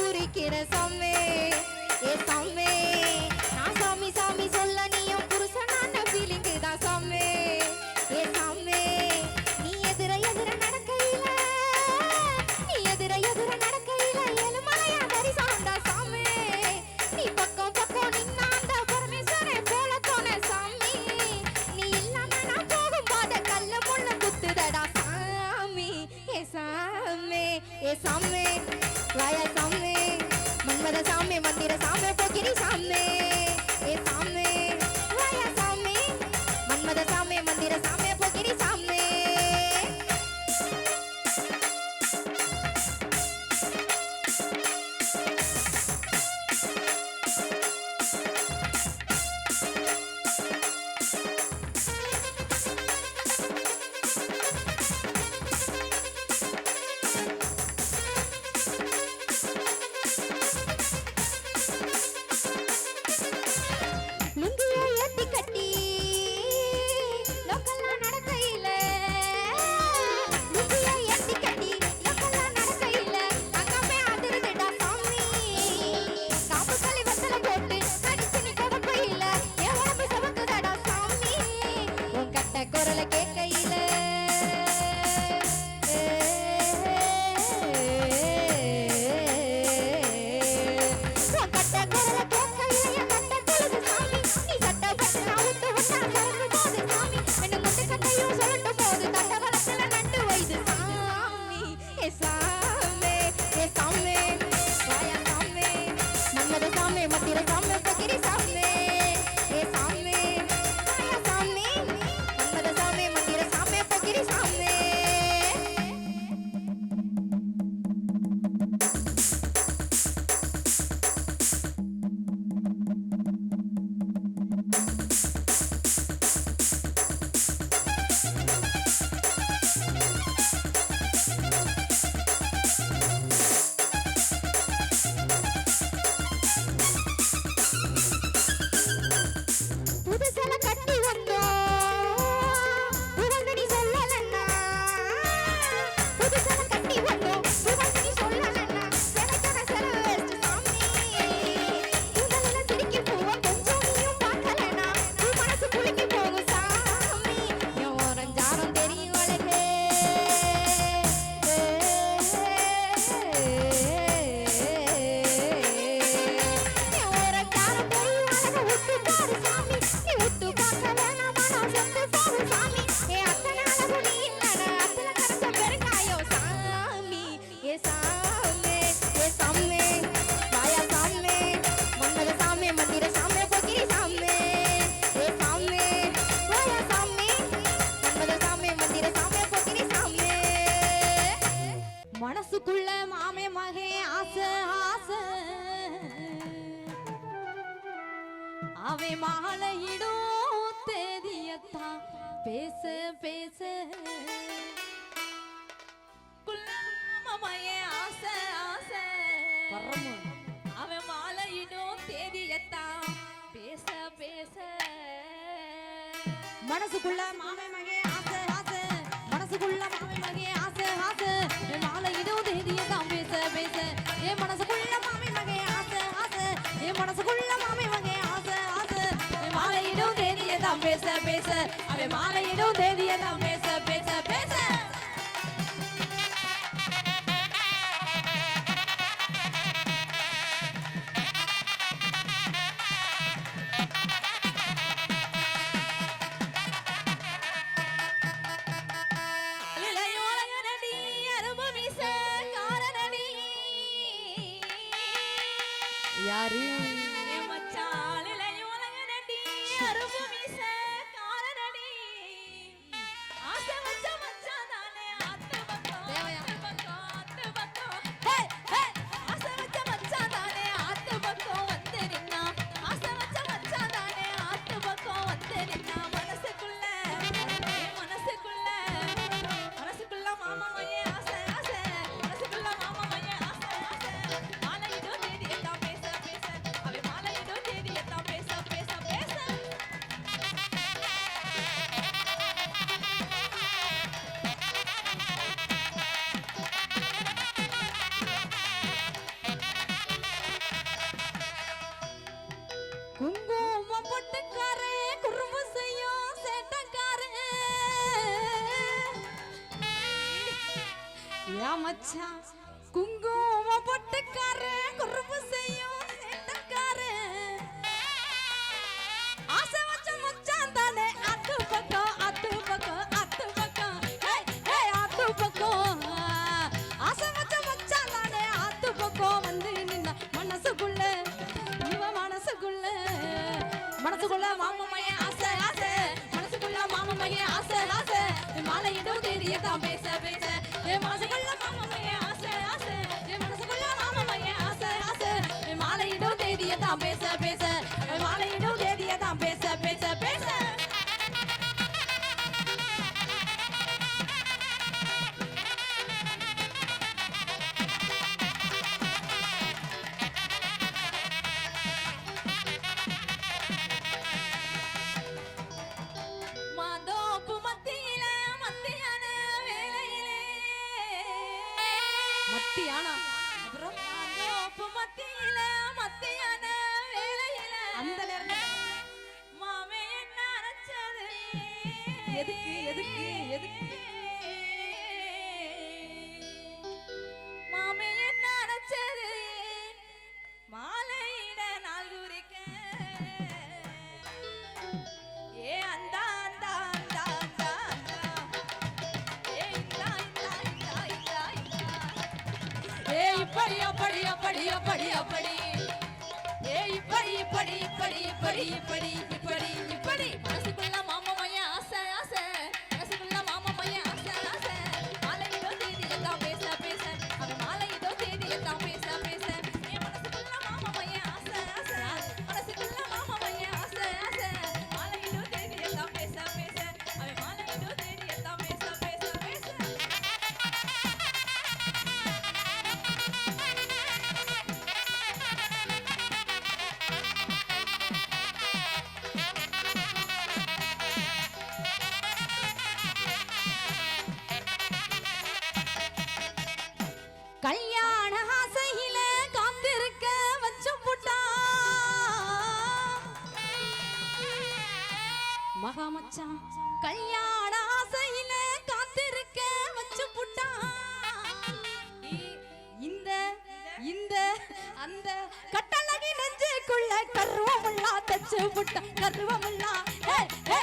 குறிக்கிற சாமே. ஏ சாமே நான் சாமி சாமி சொல்ல நீ me. குரலை கேட்கையில. It's like மாலை மாலையிடும் தேதியத்தான். பேச பேச. குல்லாமைய ஆசை ஆசை. அவன் மாலையிடும் தேதியத்தான். பேச பேச. மனசுக்குள்ள மாமை மகே ஆசை ஆசை. மனசுக்குள்ள மாமை மகே ஆசை ஆசை. என் மாலையிடும் தேதியத்தான். பேச பேச. என் மனசுக்குள்ள மாமை மகே ஆசை ஆசை. என் மனசுக்குள்ள பேச. அவன் மாலையிடும் தேதியெல்லாம் பேச பேச பேச. யாரு? மச்சான் குங்குமம் பொட்டுக்கார குறும்பு செய்யும் சேட்டக்கார ஆசை வச்ச மச்சான் தானே அத்து பக்கம் அத்து பக்கம் அத்து பக்கம். ஹேய் ஹேய் அத்து பக்கம். ஆசை வச்ச மச்சான் தானே அத்து பக்கம். வந்து நின்ன மனசுக்குள்ள இவ மனசுக்குள்ள. மனசுக்குள்ள மாமமைய எதுக்கு எதுக்கு எதுக்கு? மாமே என்ன அரைச்சது மாலையிட நாள் குறிக்க. ஏ அந்தா அந்தா அந்தா அந்தா அந்தா. ஏ இந்தா இந்தா இந்தா இந்தா இந்தா. ஏ இப்படி அப்படி அப்படி அப்படி அப்படி. ஏ இப்படி இப்படி இப்படி இப்படி இப்படி இப்படி இப்படி. மச்சான். கல்யாண ஆசையில காத்திருக்க வச்சு புட்டா. இந்த இந்த அந்த கட்டழகி நெஞ்சுக்குள்ள கருவமுல்லா தச்சு புட்டான் கருவமுல்லா ஏ ஏ